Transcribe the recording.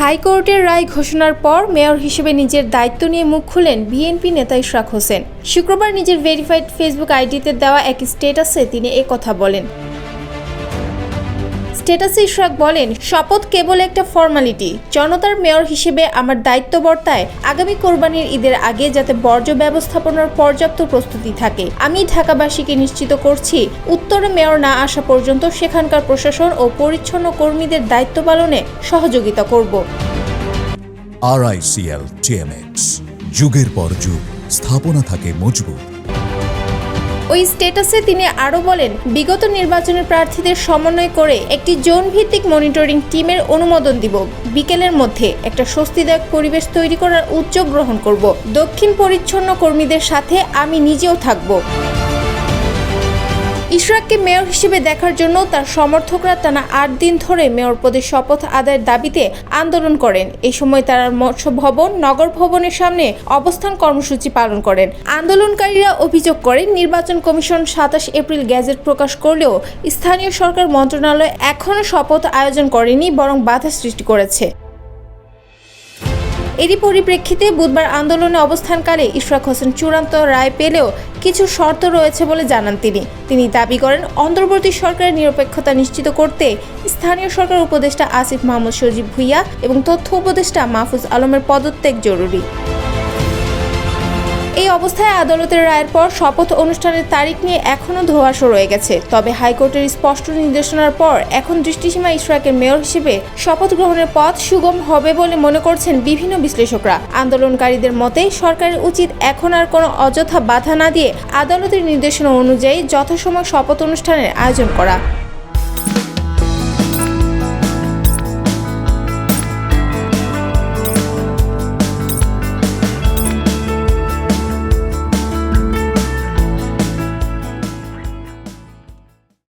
হাইকোর্টের রায় ঘোষণার পর মেয়র হিসেবে নিজের দায়িত্ব নিয়ে মুখ খুলেন বিএনপি নেতা ইশরাক হোসেন। শুক্রবার নিজের ভেরিফাইড ফেসবুক আইডিতে দেওয়া এক স্টেটাসে তিনি কথা বলেন। স্টেটাসে ইশরাক বলেন, শপথ কেবল একটা ফর্মালিটি। জনতার মেয়র হিসেবে আমার দায়িত্ব বর্তায় আগামী কোরবানির ঈদের আগে যাতে বর্জ্য ব্যবস্থাপনার পর্যাপ্ত প্রস্তুতি থাকে। আমি ঢাকাবাসীকে নিশ্চিত করছি, উত্তরে মেয়র না আসা পর্যন্ত সেখানকার প্রশাসন ও পরিচ্ছন্ন কর্মীদের দায়িত্ব পালনে সহযোগিতা করব। আরআইসিএল টিএমএক্স যুগের পর যুগ, স্থাপনা থাকে মজবুত। ওই স্টেটাসে তিনি আরও বলেন, বিগত নির্বাচনের প্রার্থীদের সমন্বয় করে একটি জোন ভিত্তিক মনিটরিং টিমের অনুমোদন দিব। বিকেলের মধ্যে একটা স্বস্তিদায়ক পরিবেশ তৈরি করার উদ্যোগ গ্রহণ করব। দক্ষিণ পরিচ্ছন্ন কর্মীদের সাথে আমি নিজেও থাকব। ইশরাককে মেয়র হিসেবে দেখার জন্য তার সমর্থকরা টানা আট দিন ধরে মেয়র পদে শপথ আদায়ের দাবিতে আন্দোলন করেন। এই সময় তারা মৎস্য ভবন, নগর ভবনের সামনে অবস্থান কর্মসূচি পালন করেন। আন্দোলনকারীরা অভিযোগ করেন, নির্বাচন কমিশন সাতাশ এপ্রিল গ্যাজেট প্রকাশ করলেও স্থানীয় সরকার মন্ত্রণালয় এখনও শপথ আয়োজন করেনি, বরং বাধা সৃষ্টি করেছে। এরই পরিপ্রেক্ষিতে বুধবার আন্দোলনে অবস্থানকালে ইশরাক হোসেন চূড়ান্ত রায় পেলেও কিছু শর্ত রয়েছে বলে জানান তিনি। তিনি দাবি করেন, অন্তর্বর্তী সরকারের নিরপেক্ষতা নিশ্চিত করতে স্থানীয় সরকার উপদেষ্টা আসিফ মাহমুদ সজীব ভুইয়া এবং তথ্য উপদেষ্টা মাহফুজ আলমের পদত্যাগ জরুরি। এই অবস্থায় আদালতের রায়ের পর শপথ অনুষ্ঠানের তারিখ নিয়ে এখনও ধোঁয়াশা রয়ে গেছে। তবে হাইকোর্টের স্পষ্ট নির্দেশনার পর এখন দৃষ্টিসীমা ইশরাকের মেয়র হিসেবে শপথ গ্রহণের পথ সুগম হবে বলে মনে করছেন বিভিন্ন বিশ্লেষকরা। আন্দোলনকারীদের মতে, সরকারের উচিত এখন আর কোনো অযথা বাধা না দিয়ে আদালতের নির্দেশনা অনুযায়ী যথাসময় শপথ অনুষ্ঠানের আয়োজন করা।